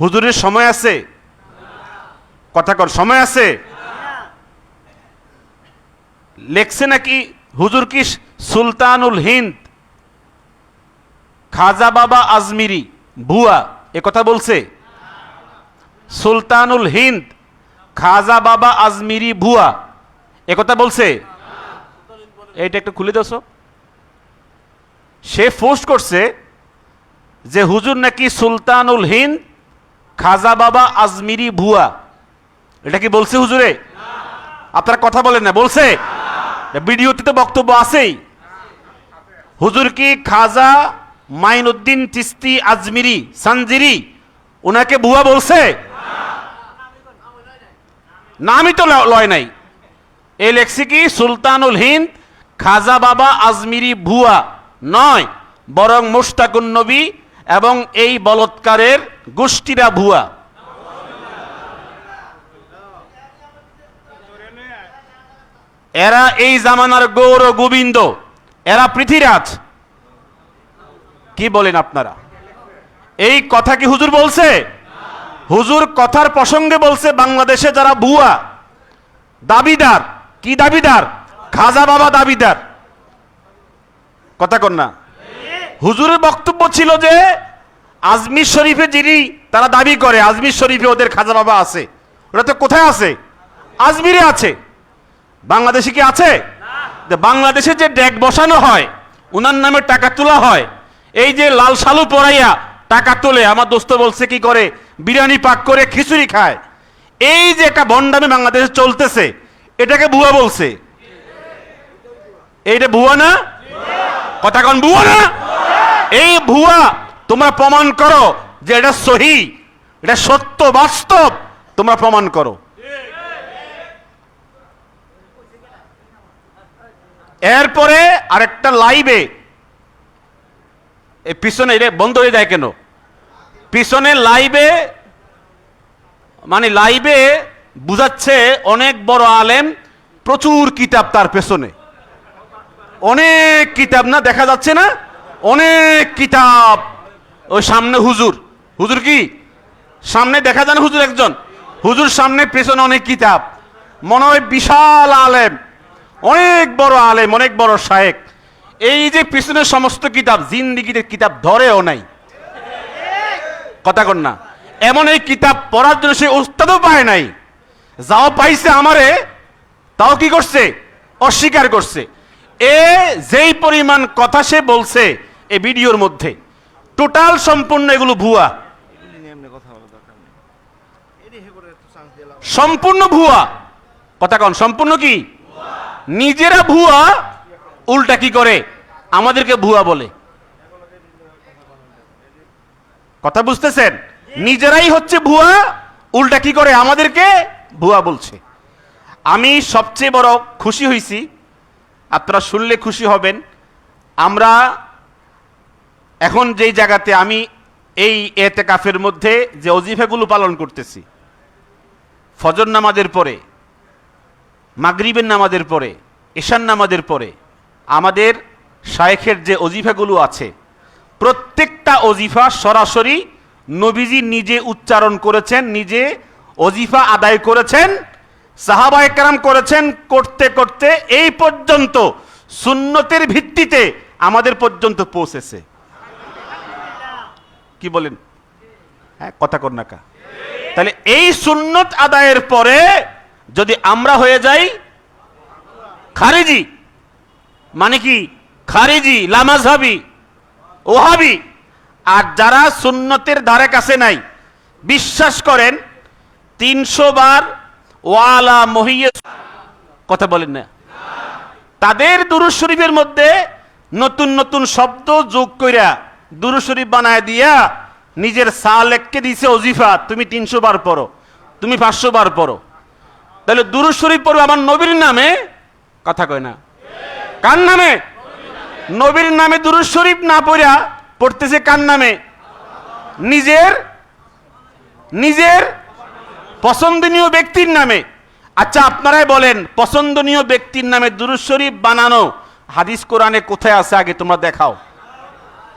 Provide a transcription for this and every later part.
হুজুরের সময় আছে? কথা কর, সময় আছে? লেখছে নাকি হুজুর কি সুলতানুল হিন্দ? খাজা বাবা আজমিরি, ভুয়া, এ কথা বলছে? সুলতানুল হিন্দ, খাজা বাবা আজমিরি, ভুয়া, এ কথা বলছে? এইটা একটু খুলে দাও সে পোস্ট করছে যে হুজুর নাকি সুলতানুল হিন্দ খাজা বাবা আজমিরি ভুয়া। এটা কি বলছে হুজুরে? আপনারা কথা বলেন না, বলছে? ভিডিওতে তো বক্তব্য আছেই। হুজুর কি খাজা মাইনুদ্দিন চিস্তি আজমিরি, সানজিরি ওনাকে ভুয়া বলছে? নামই তো লয় নাই। এই লেখছি কি, সুলতানুল হিন্দ খাজা বাবা আজমিরি ভুয়া নয়, বরং মুশতাকুন নবী এবং এই বলৎকারের গোষ্ঠীরা ভুয়া। এরা এই জামানার গৌর গোবিন্দ। এরা পৃথিরাজ। কি বলেন আপনারা? এই কথা কি হুজুর বলছে? হুজুর কথার প্রসঙ্গে বলছে, বাংলাদেশে যারা ভুয়া, দাবিদার, কি দাবিদার? খাজা বাবা দাবিদার। কথা কন না। হুজুরের বক্তব্য ছিল যে আজমির শরীফে যিনি তারা দাবি করে আজমির শরীফে ওদের খাজা বাবা আছে। ওরা তো কোথায় আছে? আজমিরে আছে। বাংলাদেশে কি আছে? যে বাংলাদেশে যে ডেক বসানো হয় উনার নামে টাকা তোলা হয় এই যে লাল সালু পরাইয়া টাকা তোলে আমার দোস্ত বলছে কি করে বিরিয়ানি পাক করে খিচুড়ি খায়। এই যে একটা বন্ডামি বাংলাদেশে চলতেছে এটাকে ভুয়া বলছে। এইটা ভুয়া না? কথা কন ভুয়া না? এই ভুয়া তোমরা প্রমাণ করো যে এটা সহি, এটা সত্য, বাস্তব। তোমরা প্রমাণ করো। এরপরে আরেকটা লাইভে পিছনে বন্ধ হয়ে যায় কেন? পিছনে লাইভে মানে লাইভে বুঝাচ্ছে অনেক বড় আলেম, প্রচুর কিতাব তার পেছনে। অনেক কিতাব না, দেখা যাচ্ছে না? অনেক কিতাব ওই সামনে হুজুর। হুজুর কি? সামনে দেখা যায় হুজুর একজন? হুজুর সামনে, পেছনে অনেক কিতাব। মনে হয় বিশাল আলেম। অনেক বড় আলেম, অনেক বড় শায়েক। এই যে পিছনে সমস্ত কিতাব জিন্দিগিতে কিতাব ধরেও নাই। কথা কন না। এমন এই কিতাব পড়ার জন্য সে উস্তাদও পায় নাই। যাও পাইছে আমারে, তাও কি করছে? অস্বীকার করছে। এ যেই পরিমাণ কথা সে বলছে, এ ভিডিওর মধ্যে। টোটাল সম্পূর্ণ এগুলো ভুয়া। সম্পূর্ণ ভুয়া। কথা কন, সম্পূর্ণ কি? নিজেরা ভুয়া, উল্টা কি করে? আমাদেরকে ভুয়া বলে। কথা বুঝতেছেন? নিজেরাই হচ্ছে ভুয়া, উল্টা কি করে? আমাদেরকে ভুয়া বলছে। আমি সবচেয়ে বড় খুশি হয়েছি আপনারা শুনলে খুশি হবেন। আমরা এখন যেই জায়গাতে আমি এই এতে কাফের মধ্যে যে অজিফাগুলো পালন করতেছি, ফজর নামাজের পরে, মাগরিবের নামাজের পরে ঈশান নামাজের পরে, আমাদের শায়েখের যে অজিফাগুলো আছে, প্রত্যেকটা অজিফা সরাসরি নবীজি নিজে উচ্চারণ করেছেন, নিজে অজিফা আদায় করেছেন সাহাবা একরাম করেছেন করতে করতে এই পর্যন্ত, সুন্নতের ভিত্তিতে আমাদের পর্যন্ত পৌঁছেছে। কি বলেন? হ্যাঁ কথা কর না কা। তাহলে এই সুন্নত আদায়ের পরে যদি আমরা হয়ে যাই, খারিজি। মানে কি? খারিজি, লামাজহাবি, ওহাবি। আর যারা সুন্নতের ধারে কাছে নাই, বিশ্বাস করেন, তিনশো বার ওয়ালা মহিয়ে কথা বলেন না। তাদের দুরুজ শরীফের মধ্যে নতুন নতুন শব্দ যোগ কইরা দুরুজ শরীফ বানায় দিয়া নিজের সালেককে দিছে অজিফা তুমি তিনশো বার পড়ো, তুমি পাঁচশো বার পড়ো। তাহলে দুরুজ শরীফ পড়ো আমার নবীর নামে? কথা কয় না। কার নামে? নবীর নামে দুরুজ শরীফ না পড়া পড়তেছে কার নামে? নিজের নিজের পছন্দনীয় ব্যক্তির নামে। আচ্ছা আপনারাই বলেন, পছন্দনীয় ব্যক্তির নামে দুরুজ শরীফ বানানো হাদিস কোরআনে কোথায় আছে? আগে তোমরা দেখাও।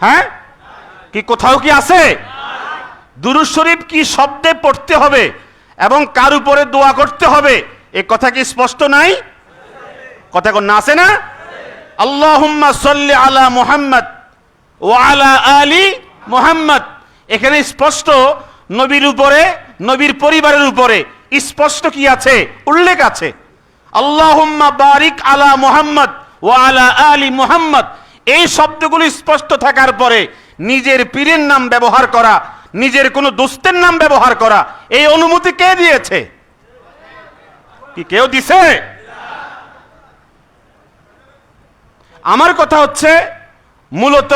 হ্যাঁ? কি কোথাও কি আছে? দুরুদ শরীফ কি শব্দে পড়তে হবে এবং কার উপরে দোয়া করতে হবে? এ কথা কি স্পষ্ট নাই? কথা কোন আছে না? আল্লাহুম্মা সাল্লি আলা মুহাম্মদ ও আলা আলী মুহাম্মদ। এখানে স্পষ্ট নবীর উপরে, নবীর পরিবারের উপরে স্পষ্ট কি আছে? উল্লেখ আছে। আল্লাহুম্মা বারিক আলা মুহাম্মদ ও আলা আলী মুহাম্মদ। এই শব্দগুলি স্পষ্ট থাকার পরে নিজের পীরের নাম ব্যবহার করা, নিজের কোনো দোস্তের নাম ব্যবহার করা, এই অনুমতি কে দিয়েছে? কি কেউ দিছে? আমার কথা হচ্ছে, মূলত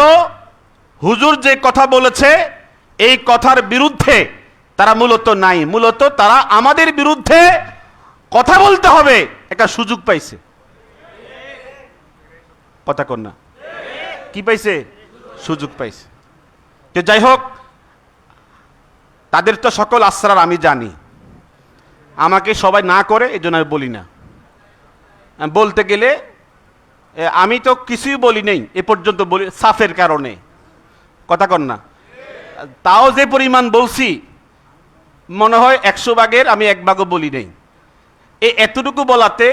হুজুর যে কথা বলেছে, এই কথার বিরুদ্ধে তারা মূলত নাই। মূলত তারা আমাদের বিরুদ্ধে কথা বলতে হবে, একটা সুযোগ পাইছে। কথা না। কি পাইছে? সুযোগ পাইছে। তো যাই হোক তাদের তো সকল আশ্রার আমি জানি। আমাকে সবাই না করে এই জন্য আমি বলি না। বলতে গেলে আমি তো কিছুই বলি নেই, এ পর্যন্ত বলি, সাফের কারণে। কথা কন না। তাও যে পরিমাণ বলছি, মনে হয় একশো ভাগের আমি এক ভাগও বলি নেই। এই এতটুকু বলাতে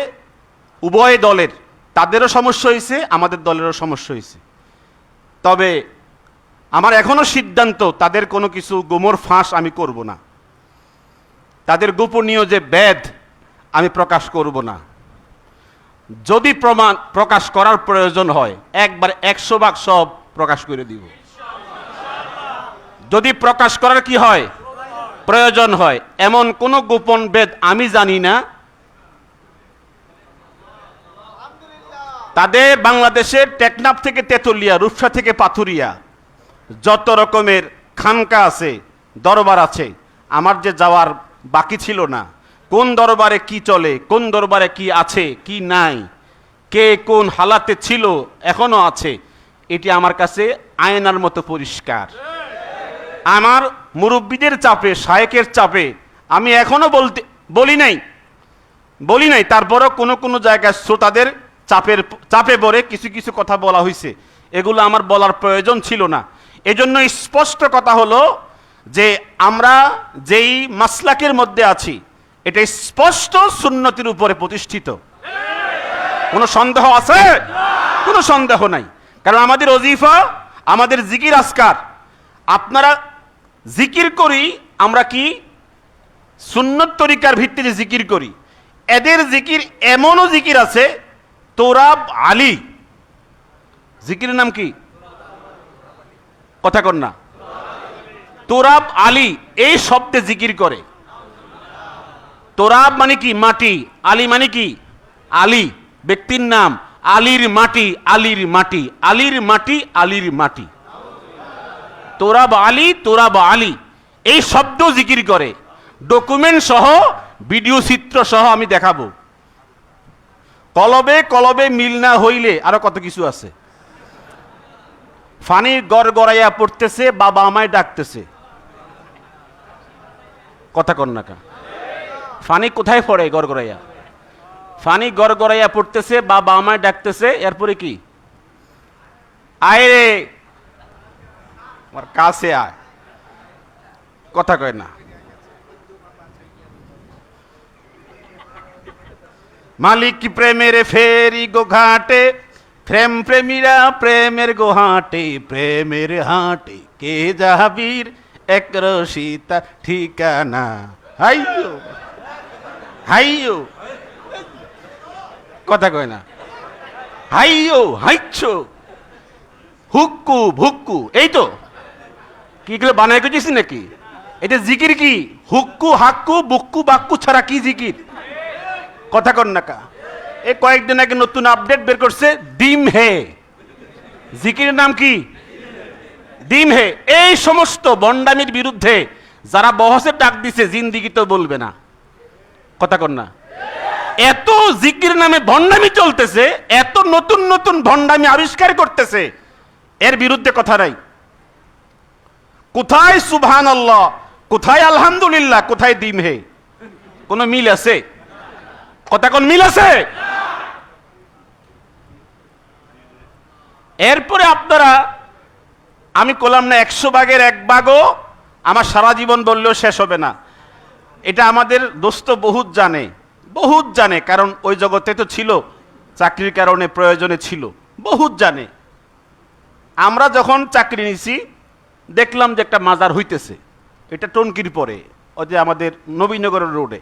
উভয় দলের, তাদেরও সমস্যা হয়েছে আমাদের দলেরও সমস্যা হয়েছে তবে আমার এখনও সিদ্ধান্ত, তাদের কোনো কিছু গোমর ফাঁস আমি করব না। তাদের গোপনীয় যে বেদ আমি প্রকাশ করব না। যদি প্রমাণ প্রকাশ করার প্রয়োজন হয়, একবার একশো ভাগ সব প্রকাশ করে দিব। যদি প্রকাশ করার কি হয়? প্রয়োজন হয়। এমন কোন গোপন বেদ আমি জানি না তাদের বাংলাদেশের টেকনাফ থেকে তেতুলিয়া, রূপসা থেকে পাথুরিয়া, যত রকমের খানকা আছে, দরবার আছে, আমার যে যাওয়ার বাকি ছিল না, কোন দরবারে কি চলে, কোন দরবারে কি আছে, কি নাই, কে কোন হালাতে ছিল, এখনও আছে, এটি আমার কাছে আয়নার মতো পরিষ্কার। আমার মুরব্বীদের চাপে, শায়েকের চাপে, আমি এখনও বলতে, বলি নাই বলি নাই, তারপরও কোনো কোনো জায়গায় শ্রোতাদের চাপের চাপে পড়ে কিছু কিছু কথা বলা হয়েছে এগুলো আমার বলার প্রয়োজন ছিল না। এজন্য স্পষ্ট কথা হলো যে আমরা যেই মাসলাকের মধ্যে আছি, এটা স্পষ্ট সুন্নতির উপরে প্রতিষ্ঠিত। কোনো সন্দেহ আছে? কোনো সন্দেহ নাই। কারণ আমাদের অজিফা আমাদের জিকির আসকার আপনারা জিকির করি, আমরা কি সুন্নত তরিকার ভিত্তিতে জিকির করি। এদের জিকির এমনও জিকির আছে তোরাব আলী। জিকিরের নাম কি? কথা না। তোরাব আলী এই শব্দে জিকির করে। তোরাব মানে কি? মাটি। আলী মানে কি? আলী। ব্যক্তির নাম আলীর মাটি আলীর মাটি। আলীর মাটি আলীর মাটি। তোরাব আলী তোরাব আলী। এই শব্দ জিকির করে। ডকুমেন্ট সহ, ভিডিও চিত্র সহ আমি দেখাবো। কলবে কলবে মিল না হইলে আরও কত কিছু আছে? ফানি গড় গড়াইয়া পড়তেছে, বাবা আমায় ডাকতেছে। কথা কর না কা ফানি কোথায় পড়ে গড় গড়াইয়া ফানি গড় গড়াইয়া পড়তেছে, বাবা আমায় ডাকতেছে, এরপরে কি? আয় রে। আমার কাছে আয়। কথা কয় না। মালিক প্রেমের ফেরি গো ঘাটে? প্রেম প্রেমীরা প্রেমের গো হাটে, প্রেমের হাটে কে যাবির এক রসিতা ঠিকানা। হাইও হাইও কথা কয় না। হাইও হাইচ্ছো। হুক্কু, ভুক্কু, এই তো। কি গুলো বানায় গেছিস নাকি? এটা জিকির কি? হুক্কু, হাক্কু, বুক্কু, বাক্কু ছাড়া কি জিকির? কথা কর না কা। এ কয়েকদিন আগে নতুন আপডেট বের করছে ডিম হে। জিকির নাম কি? ডিম হে। এই সমস্ত বন্ডামির বিরুদ্ধে যারা বহসের ডাক দিছে, জিন্দিগি তো বলবে না। কথা কর না। এত জিকির নামে ভণ্ডামি চলতেছে, এত নতুন নতুন ভণ্ডামি আবিষ্কার করতেছে, এর বিরুদ্ধে কথা নাই। কোথায় সুবহান আল্লাহ কোথায় আলহামদুলিল্লাহ, কোথায় ডিম হে? কোনো মিল আছে? কথা কোন মিল আছে? এরপরে আপনারা, আমি করলাম না, একশো ভাগের এক ভাগও আমার সারা জীবন বললেও শেষ হবে না। এটা আমাদের দোস্ত বহুত জানে বহুত জানে, কারণ ওই জগতে তো ছিল, চাকরির কারণে প্রয়োজনে ছিল, বহুত জানে। আমরা যখন চাকরি নিছি, দেখলাম যে একটা মাজার হইতেছে, এটা টনকির পরে, ওই যে আমাদের নবীনগরের রোডে।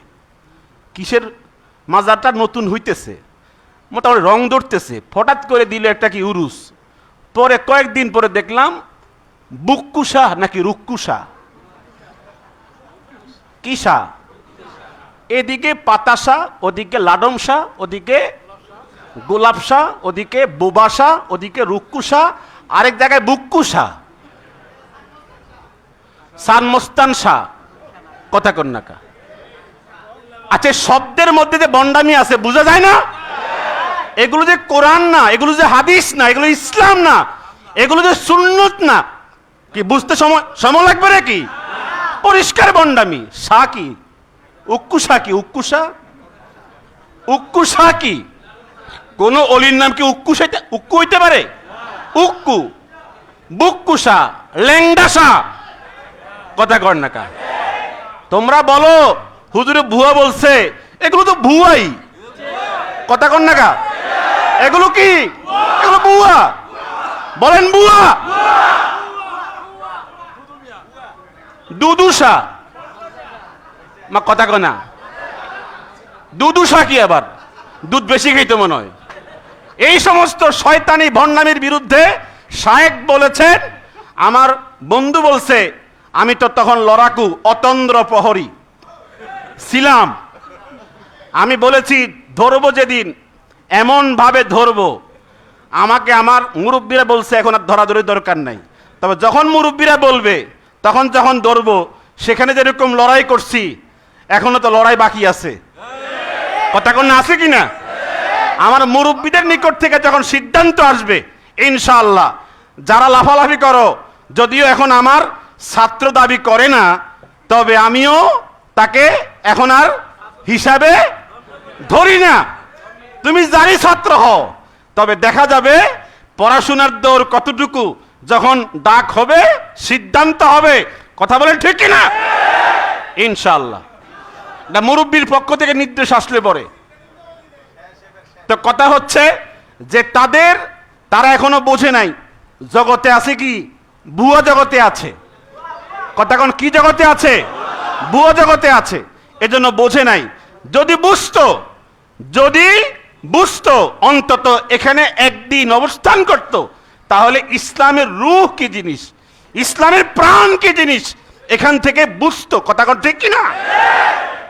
কিসের মাজারটা নতুন হইতেছে। মোটামুটি রং ধরতেছে। হঠাৎ করে দিল একটা কি উরুস। পরে কয়েকদিন পরে দেখলাম বুক্কুসা নাকি রুক্কুসা কিসা? এদিকে পাতাসা ওদিকে লাডমসা ওদিকে গোলাপসা ওদিকে বোবাসা ওদিকে রুক্কুসা আরেক জায়গায় বুক্কুসা সানমস্তান কথা কন্যাকা। আচ্ছা শব্দের মধ্যে যে বন্ডামি আছে, বোঝা যায় না? এগুলো যে কোরআন না, এগুলো যে হাদিস না, এগুলো ইসলাম না, এগুলো যে সুন্নত না, কি বুঝতে সময় সময় লাগবে নাকি পরিষ্কার বন্ডামি। সা কি? উক্কুসা কি? উক্কুসা উক্কুসা কি? কোন অলির নাম কি উক্কুস হইতে উক্কু হইতে পারে? উক্কু। বুক্কুসা লেংডাসা কথা কর না কা। তোমরা বলো হুজুরে ভুয়া বলছে। এগুলো তো ভুয়াই। কথা কর নাকা এগুলো কি? এগুলো বুয়া বলেন বুয়া দুদুষা। মা, কথা কয় না। দুদুসা কি আবার? দুধ বেশি খাইতে মনে হয়। এই সমস্ত শয়তানি ভণ্ডামির বিরুদ্ধে শায়েক বলেছেন, আমার বন্ধু বলছে, আমি তো তখন লড়াকু অতন্দ্র প্রহরী ছিলাম। আমি বলেছি, ধরবো যেদিন, এমনভাবে ধরবো। আমাকে আমার মুরব্বীরা বলছে, এখন আর ধরাধরি দরকার নাই। তবে যখন মুরব্বীরা বলবে, তখন যখন ধরবো, সেখানে যেরকম লড়াই করছি, এখনও তো লড়াই বাকি আছে। কথা কোন আছে কি না? আমার মুরব্বীদের নিকট থেকে যখন সিদ্ধান্ত আসবে, ইনশাআল্লাহ, যারা লাফালাফি করো, যদিও এখন আমার ছাত্র দাবি করে না, তবে আমিও তাকে এখন আর হিসাবে ধরি না। তুমি জানি ছাত্র হও, তবে দেখা যাবে পড়াশোনার দৌড় কতটুকু, যখন ডাক হবে, সিদ্ধান্ত হবে। কথা বলেন ঠিক কি না? ইনশাআল্লাহ। না মুরব্বীর পক্ষ থেকে নির্দেশ আসলে পরে। তো কথা হচ্ছে যে তাদের, তারা এখনও বোঝে নাই, জগতে আছে কি? ভুয়া জগতে আছে। কথা কোন, কি জগতে আছে? ভুয়া জগতে আছে। এজন্য বোঝে নাই। যদি বুঝতো যদি বুঝতো, অন্তত এখানে একদিন অবস্থান করত, তাহলে ইসলামের রূহ কি জিনিস? ইসলামের প্রাণ কি জিনিস? এখান থেকে বুঝতো। কথা কোন ঠিক কিনা?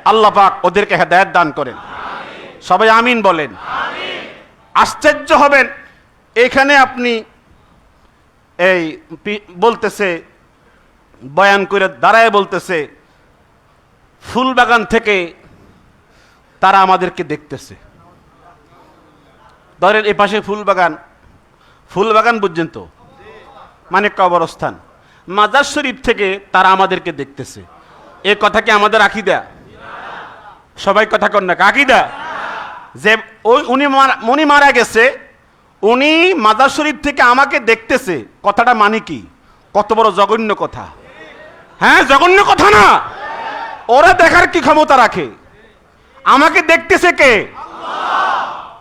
আল্লাহ পাক ওদেরকে হেদায়ত দান করেন। সবাই আমিন বলেন। আশ্চর্য হবেন। এখানে আপনি এই বলতেছে, বয়ান করে দাঁড়ায় বলতেছে ফুল বাগান থেকে তারা আমাদেরকে দেখতেছে। ধরেন এ পাশে ফুল বাগান ফুল বাগান বুঝছেন তো মানে কবরস্থান। মাজার শরীফ থেকে তারা আমাদেরকে দেখতেছে। এ কথা কি আমাদের আকিদা? সবাই কথা কন না, আকিদা? যে ওই উনি উনি মারা গেছে, উনি মাজার শরীফ থেকে আমাকে দেখতেছে। কথাটা মানে কি? কত বড় জঘন্য কথা। হ্যাঁ জঘন্য কথা না! ওরা দেখার কি ক্ষমতা রাখে? আমাকে দেখতেছে কে?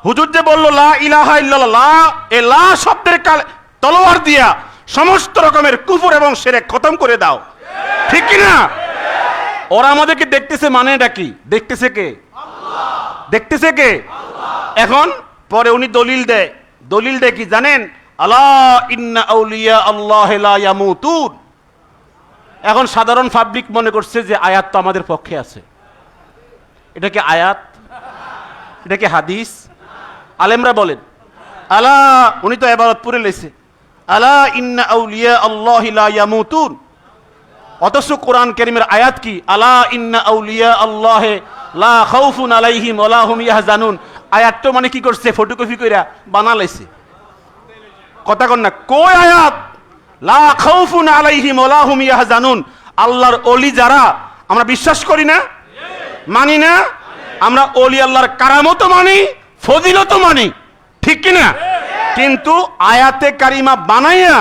হুজুর যে বলল, লা ইলাহা ইল্লাল্লাহ এ লা শব্দের কাল, তলোয়ার দিয়া সমস্ত রকমের কুফর এবং সেরে খতম করে দাও। ঠিক কি না? ওরা আমাদেরকে দেখতেছে মানে এটা কি? দেখতেছে কে? দেখতেছে কে? এখন পরে উনি দলিল দেয়। দলিল দেয় কি জানেন? আলা ইন্না আউলিয়া আল্লাহ লা ইয়ামুতুন এখন সাধারণ পাবলিক মনে করছে যে আয়াত তো আমাদের পক্ষে আছে। এটা কি আয়াত? এটা কি হাদিস? আলেমরা বলেন, আলা, উনি তো এবারত পড়ে লেছে আলা ইন্না আউলিয়া আল্লাহ লা ইয়ামুতুন। অথচ কোরআন কারীমের আয়াত কি? আলা ইন্না আউলিয়া আল্লাহ লা খাউফুন আলাইহিম ওয়া হুম ইয়াহজানুন। আয়াতটা মানে কি করছে? ফটোকপি কইরা বানালাইছে কথা কন না, কই আয়াত? আল্লাহর ওলি যারা, আমরা বিশ্বাস করি না? মানি না? আমরা ওলি আল্লাহর কারামত মানি ফজিলত মানি। ঠিক কি না কিন্তু আয়াতে কারিমা বানাইয়া,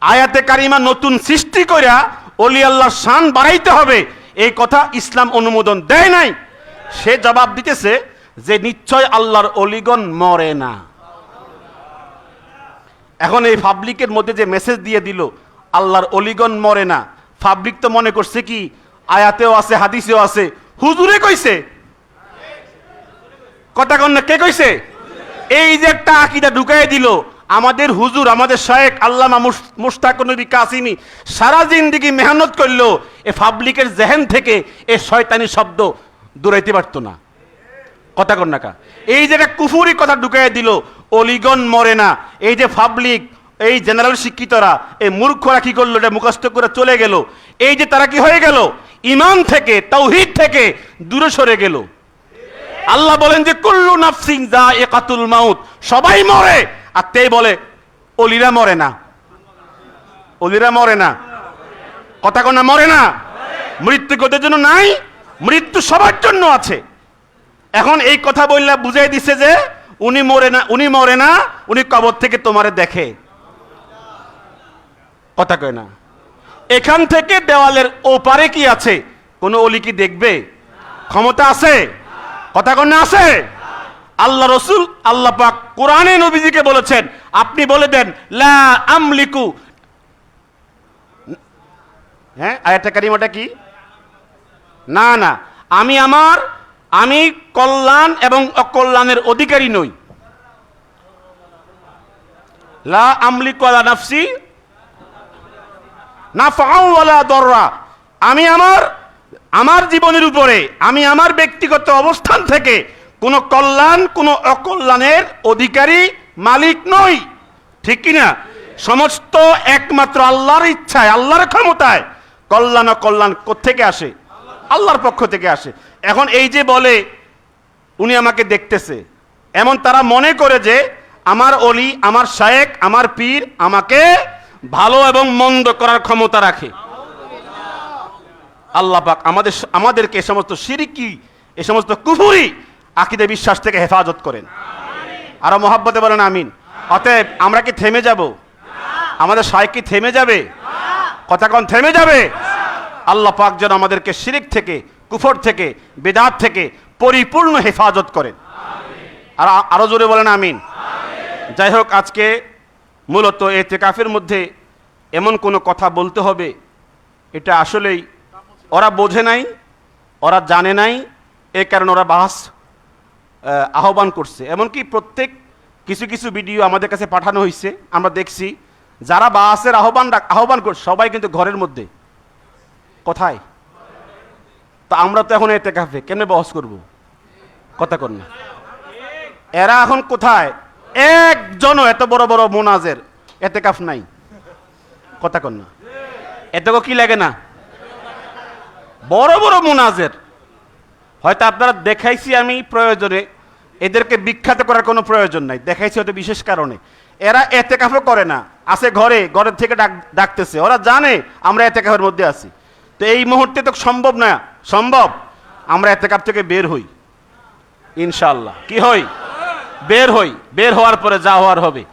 আয়াতে কারিমা নতুন সৃষ্টি কইরা অলি আল্লাহর শান বাড়াইতে হবে। এই কথা ইসলাম অনুমোদন দেয় নাই। সে জবাব দিতেছে যে নিশ্চয় আল্লাহর অলিগণ মরে না। এখন এই পাবলিকের মধ্যে যে মেসেজ দিয়ে দিল, আল্লাহর অলিগন মরে না। পাবলিক তো মনে করছে কি, আয়াতেও আছে, হাদিসেও আছে। হুজুরে কইছে। কথা কন না, কে কইছে? এই যে একটা আকিদা ঢুকাই দিল, আমাদের হুজুর, আমাদের শায়েক আল্লামা মুস- মুশতাক নবী কাসিমি সারা জিন্দিগি মেহনত করল এ পাবলিকের জেহেন থেকে এ শয়তানি শব্দ দূরাইতে পারতো না। কথা কন নাকা এই যে একটা কুফুরি কথা ঢুকাই দিল অলিগন মরে না। এই যে পাবলিক এই জেনারেল শিক্ষিতরা, এই মূর্খরা কি করল, এটা মুখস্থ করে চলে গেল। এই যে তারা কি হয়ে গেল? ইমান থেকে তৌহিদ থেকে দূরে সরে গেল। আল্লাহ বলেন যে, কুল্লু নাফসিং যা একাতুল মাউত। সবাই মরে, আর তে বলে, অলিরা মরে না। অলিরা মরে না। কথা কনা মরে না? মৃত্যু কোদের জন্য নাই? মৃত্যু সবার জন্য আছে। এখন এই কথা বললে বুঝাই দিছে যে উনি মরে না, উনি মরে না, উনি কবর থেকে তোমারে দেখে। কথা কয় না। এখান থেকে দেওয়ালের ওপারে কি আছে? কোনো অলি কি দেখবে? ক্ষমতা আছে? কথা কন্যা আছে? আল্লাহ রসুল আল্লাহ পাক কোরআনে নবীজিকে বলেছেন, আপনি বলে দেন, লা আমলিকু। হ্যাঁ আয়াতটা কারিমাটা কি? না না। আমি আমার আমি কল্যাণ এবং অকল্যাণের অধিকারী নই। লা আমলিকু আলা নাফসি না ফাওয়ালা দররা। আমি আমার আমার জীবনের উপরে, আমি আমার ব্যক্তিগত অবস্থান থেকে কোনো কল্যাণ, কোনো অকল্যাণের অধিকারী মালিক নই। ঠিক কি না? সমস্ত একমাত্র আল্লাহর ইচ্ছায়, আল্লাহর ক্ষমতায় কল্যাণ অকল্যাণ থেকে আসে? আল্লাহর পক্ষ থেকে আসে। এখন এই যে বলে উনি আমাকে দেখতেছে, এমন তারা মনে করে যে আমার অলি, আমার শায়েক, আমার পীর আমাকে ভালো এবং মন্দ করার ক্ষমতা রাখে। আল্লাহ পাক আমাদের আমাদেরকে এ সমস্ত সিরিকি, এ সমস্ত কুফুরি আকিদে বিশ্বাস থেকে হেফাজত করেন। আরও মহাব্বতে বলেন আমিন। অতএব আমরা কি থেমে যাব? আমাদের শায়েক কি থেমে যাবে? কথা কোন, থেমে যাবে? আল্লাহ পাক যেন আমাদেরকে শিরিক থেকে কুফর থেকে, বেদাত থেকে পরিপূর্ণ হেফাজত করেন। আর আরও জোরে বলেন আমিন। যাই হোক, আজকে মূলত এতে কাফের মধ্যে এমন কোনো কথা বলতে হবে, এটা আসলেই ওরা বোঝে নাই, ওরা জানে নাই, এ কারণে ওরা বাস আহ্বান করছে। এমনকি প্রত্যেক কিছু কিছু ভিডিও আমাদের কাছে পাঠানো হয়েছে আমরা দেখছি, যারা বাসের আহ্বান আহ্বান করছে সবাই কিন্তু ঘরের মধ্যে। কোথায়? তা আমরা তো এখন এতে কাফে কেমনে বহস করব? কথা কর না। এরা এখন কোথায়? একজনও এত বড় বড় মোনাজের এতে কাফ নাই। কথা কর না। এতে কি লাগে না? বড় বড় মোনাজের। হয়তো আপনারা দেখাইছি আমি প্রয়োজনে, এদেরকে বিখ্যাত করার কোনো প্রয়োজন নাই। দেখাইছি হয়তো বিশেষ কারণে। এরা এতে কাফও করে না। আছে ঘরে, ঘরের থেকে ডাক ডাকতেছে। ওরা জানে আমরা এতে কাফের মধ্যে আছি। তো এই মুহূর্তে তো সম্ভব না সম্ভব? আমরা এতে কাপ থেকে বের হই। ইনশাল্লাহ কি হই? বের হই। বের হওয়ার পরে যা হওয়ার হবে।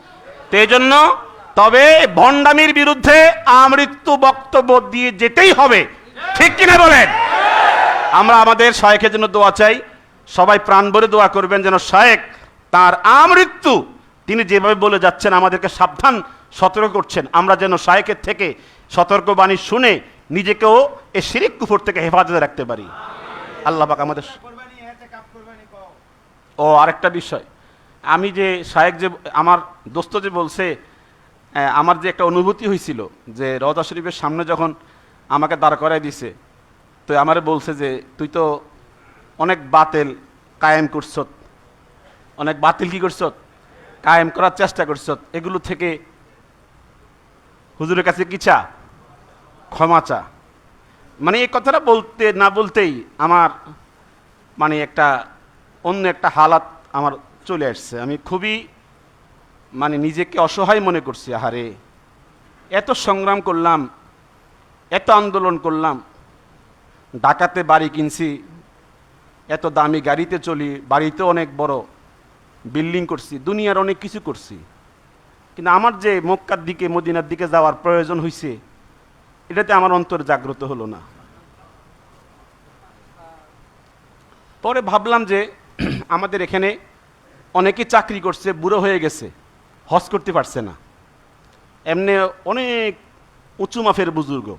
তো এই জন্য তবে ভণ্ডামির বিরুদ্ধে আমৃত্যু বক্তব্য দিয়ে যেতেই হবে। ঠিক কিনা বলেন? আমরা আমাদের শায়েকের জন্য দোয়া চাই। সবাই প্রাণ ভরে দোয়া করবেন যেন শায়েক তার আমৃত্যু, তিনি যেভাবে বলে যাচ্ছেন, আমাদেরকে সাবধান সতর্ক করছেন। আমরা যেন শায়েকের থেকে সতর্কবাণী শুনে নিজেকেও এই শিরিক কুফর থেকে হেফাজতে রাখতে পারি। আল্লাহ পাক আমাদের ও, আরেকটা বিষয়। আমি যে শায়েক যে আমার দোস্ত যে বলছে আমার যে একটা অনুভূতি হয়েছিল যে রজা শরীফের সামনে যখন আমাকে দাঁড় করাই দিছে, তো আমারে বলছে যে, তুই তো অনেক বাতিল কায়েম করছত অনেক বাতিল কি করছত কায়েম করার চেষ্টা করছত এগুলো থেকে হুজুরের কাছে কি চা? ক্ষমা চা। মানে এই কথাটা বলতে, না বলতেই আমার মানে একটা অন্য একটা হালাত আমার চলে আসছে। আমি খুবই মানে নিজেকে অসহায় মনে করছি, আহারে। এত সংগ্রাম করলাম, এত আন্দোলন করলাম, ডাকাতে বাড়ি কিনছি, এত দামি গাড়িতে চলি বাড়িতে অনেক বড় বিল্ডিং করছি, দুনিয়ার অনেক কিছু করছি। কিন্তু আমার যে মক্কার দিকে, মদিনার দিকে যাওয়ার প্রয়োজন হয়েছে এটাতে আমার অন্তর জাগ্রত হলো না। পরে ভাবলাম যে আমাদের এখানে অনেকে চাকরি করছে, বুড়ো হয়ে গেছে, হজ করতে পারছে না। এমনি অনেক উঁচু মাফের বুজুর্গ।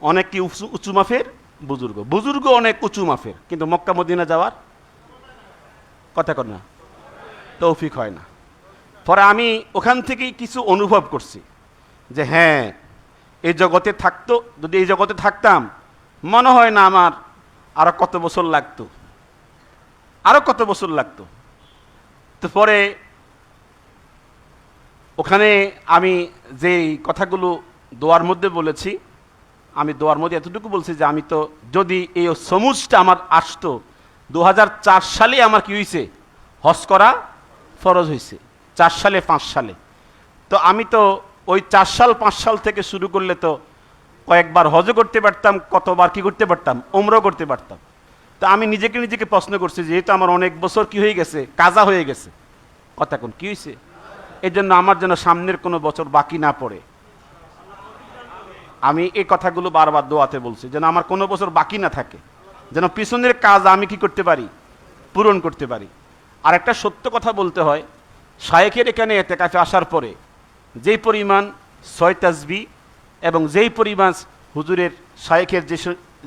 অনেক কি উঁচু উঁচু মাফের? বুজুর্গ। বুজুর্গ অনেক উঁচু মাফের, কিন্তু মক্কা মদিনা যাওয়ার কথা কর না। তৌফিক হয় না। পরে আমি ওখান থেকেই কিছু অনুভব করছি যে হ্যাঁ এই জগতে থাকতো, যদি এই জগতে থাকতাম, মনে হয় না আমার আরও কত বছর লাগতো। আরও কত বছর লাগতো। তো পরে ওখানে আমি যেই কথাগুলো দোয়ার মধ্যে বলেছি, আমি দোয়ার মধ্যে এতটুকু বলছি যে আমি তো যদি এই সমুজটা আমার আসতো দু হাজার চার সালে আমার কি হয়েছে হজ করা ফরজ হয়েছে চার সালে, পাঁচ সালে। তো আমি তো ওই চার সাল, পাঁচ সাল থেকে শুরু করলে তো কয়েকবার হজও করতে পারতাম, কতবার কি করতে পারতাম ওমরও করতে পারতাম। তো আমি নিজেকে নিজেকে প্রশ্ন করছি, যেহেতু আমার অনেক বছর কি হয়ে গেছে, কাজা হয়ে গেছে। কথা কোন, কি হয়েছে এই জন্য আমার যেন সামনের কোনো বছর বাকি না পড়ে। আমি এই কথাগুলো বারবার দোয়াতে বলছি, যেন আমার কোনো বছর বাকি না থাকে। যেন পিছনের কাজ আমি কি করতে পারি, পূরণ করতে পারি। আর একটা সত্য কথা বলতে হয়, শায়েখের এখানে এতে কাছে আসার পরে যেই পরিমাণ ছয় তাসবি এবং যেই পরিমাণ হুজুরের শায়েখের যে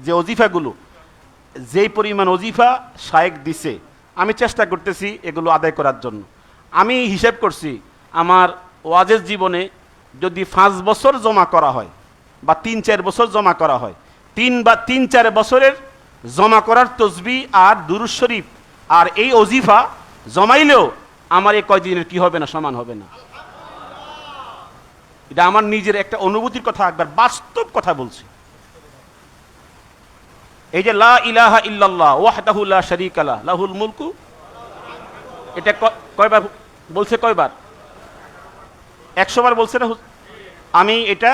যে অজিফাগুলো, যেই পরিমাণ অজিফা শায়েক দিছে, আমি চেষ্টা করতেছি এগুলো আদায় করার জন্য। আমি হিসেব করছি আমার ওয়াজের জীবনে যদি পাঁচ বছর জমা করা হয় বা তিন চার বছর জমা করা হয়, তিন বা তিন চার বছরের জমা করার তসবি আর দুরুজ শরীফ আর এই অজিফা জমাইলেও আমার এই কয়দিনের কি হবে না, সমান হবে না। এটা আমার নিজের একটা অনুভূতির কথা একবার, বাস্তব কথা বলছি। এই যে লা ইলাহা ইল্লাল্লাহ, ওয়াহদাহু লা শারীকা লাহুল মুলকু। এটা কয়বার বলছে কয়বার? একশো বার বলছে না আমি এটা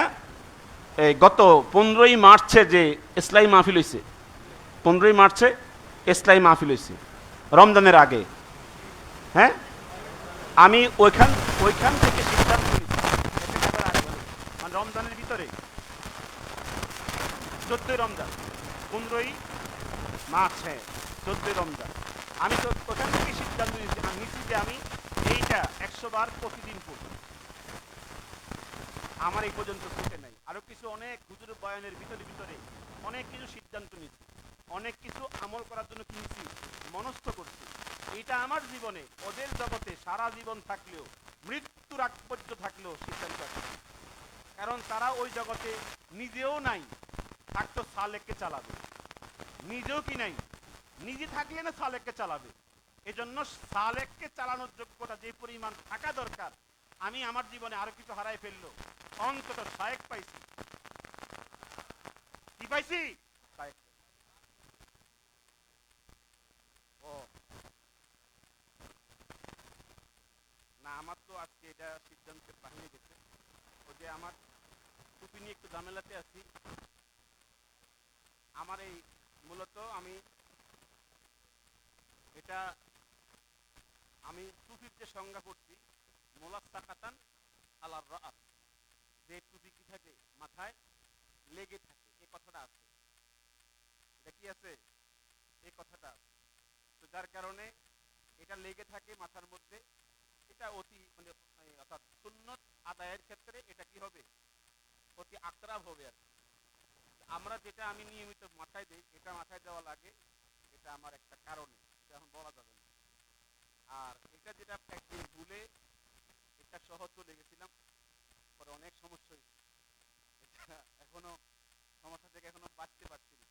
গত পনেরোই মার্চে যে ইসলাই মাহফিল হয়েছে পনেরোই মার্চে ইসলাই মাহফিল হয়েছে রমজানের আগে। হ্যাঁ? আমি ওইখান ওইখান থেকে সিদ্ধান্ত নিয়েছি একেবারে আগে বলে। মানে রমজানের ভিতরে চোদ্দই রমজান, পনেরোই মার্চ হ্যাঁ চোদ্দই রমজান। আমি তো ওখান থেকে সিদ্ধান্ত নিয়েছি যে আমি এইটা একশো বার প্রতিদিন পড়ব। আমার এই পর্যন্ত ছুটে নাই। আরও কিছু অনেক হুজুর বয়ানের ভিতরে ভিতরে অনেক কিছু সিদ্ধান্ত নিচ্ছি অনেক কিছু আমল করার জন্য কিনছি, মনস্থ করছি। এটা আমার জীবনে, ওদের জগতে সারা জীবন থাকলেও, মৃত্যুর আগ পর্যন্ত থাকলেও সিদ্ধান্ত। কারণ তারা ওই জগতে নিজেও নাই থাকতো সালেককে চালাবে। নিজেও কি নাই? নিজে থাকলে না সালেককে চালাবে? এজন্য সালেককে চালানোর যোগ্যতা, যে পরিমাণ থাকা দরকার, আমি আমার জীবনে আরও কিছু হারাই ফেলল। অন্তত সায়েক পাইছি। কি পাইছি? ও। না, আমার তো আজকে এটা সিদ্ধান্তের বাহিনী গেছে। ওই যে আমার টুপি নিয়ে একটু ঝামেলাতে আছি। আমার এই মূলত আমি এটা আমি টুপির যে সংজ্ঞা করছি, মোলাস্তাকাতান আলার রাত যে টুপি কি থাকে? মাথায় লেগে থাকে। এই কথাটা আছে। এটা কি আছে? এই কথাটা তো যার কারণে এটা লেগে থাকে মাথার মধ্যে। এটা অতি মানে অর্থাৎ সুন্নত আদায়ের ক্ষেত্রে এটা কি হবে? অতি আক্রাব হবে আর কি। আমরা যেটা আমি নিয়মিত মাথায় দিই এটা মাথায় দেওয়া লাগে, এটা আমার একটা কারণে, এটা এখন বলা যাবে না। আর এটা যেটা একদিন ভুলে এটা সহজ চলে গেছিলাম, পরে অনেক সমস্যা হয়েছে। এটা এখনও সমস্যা থেকে এখনও বাঁচতে পারছি না।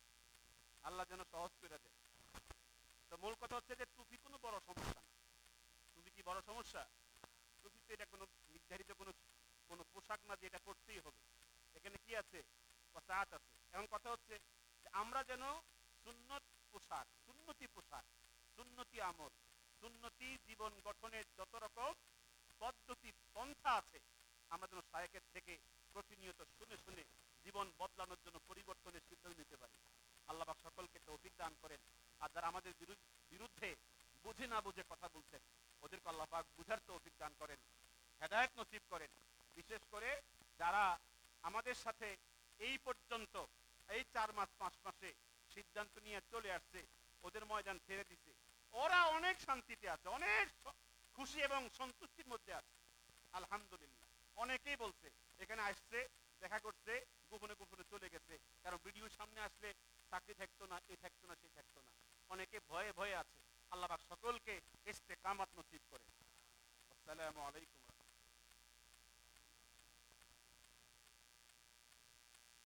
আল্লাহ যেন সহজ করে দেয়। তো মূল কথা হচ্ছে যে, টুপি কোনো বড় সমস্যা না। টুপি কি বড় সমস্যা? টুপি তো এটা কোনো নির্ধারিত কোনো কোনো পোশাক না যে এটা করতেই হবে। এখানে কি আছে? সাত আছে। এখন কথা হচ্ছে আমরা যেন সুন্নত পোশাক, সুন্নতি পোশাক, সুন্নতি আমল, সুন্নতি জীবন গঠনের যত রকম পদ্ধতি, পন্থা আছে, আমরা যেন সায়কের থেকে প্রতিনিয়ত শুনে শুনে জীবন বদলানোর জন্য পরিবর্তনের সিদ্ধান্ত নিতে পারি। আল্লাহ সকলকে তৌফিক দান করেন। আর যারা আমাদের বিরু- বিরুদ্ধে বুঝে না বুঝে কথা বলছেন, ওদেরকে আল্লাহ পাক বুঝার তৌফিক দান করেন, হেদায়েত নসিব করেন। বিশেষ করে যারা আমাদের সাথে এই পর্যন্ত, এই চার মাস, পাঁচ মাসে সিদ্ধান্ত নিয়ে চলে আসছে, ওদের ময়দান ছেড়ে দিছে। ওরা অনেক শান্তিতে আছে, অনেক খুশি এবং সন্তুষ্টির মধ্যে আছে। আলহামদুলিল্লাহ। অনেকেই বলছে, এখানে আসছে, দেখা করছে, গোপনে গোপনে চলে গেছে। কারণ ভিডিও সামনে আসলে চাকরি থাকতো না, এ থাকতো না, সে থাকতো না। অনেকে ভয়ে ভয়ে আছে। আল্লাহ সকলকে ইস্তেকামাত নসিব করে আসসালামু আলাইকুম।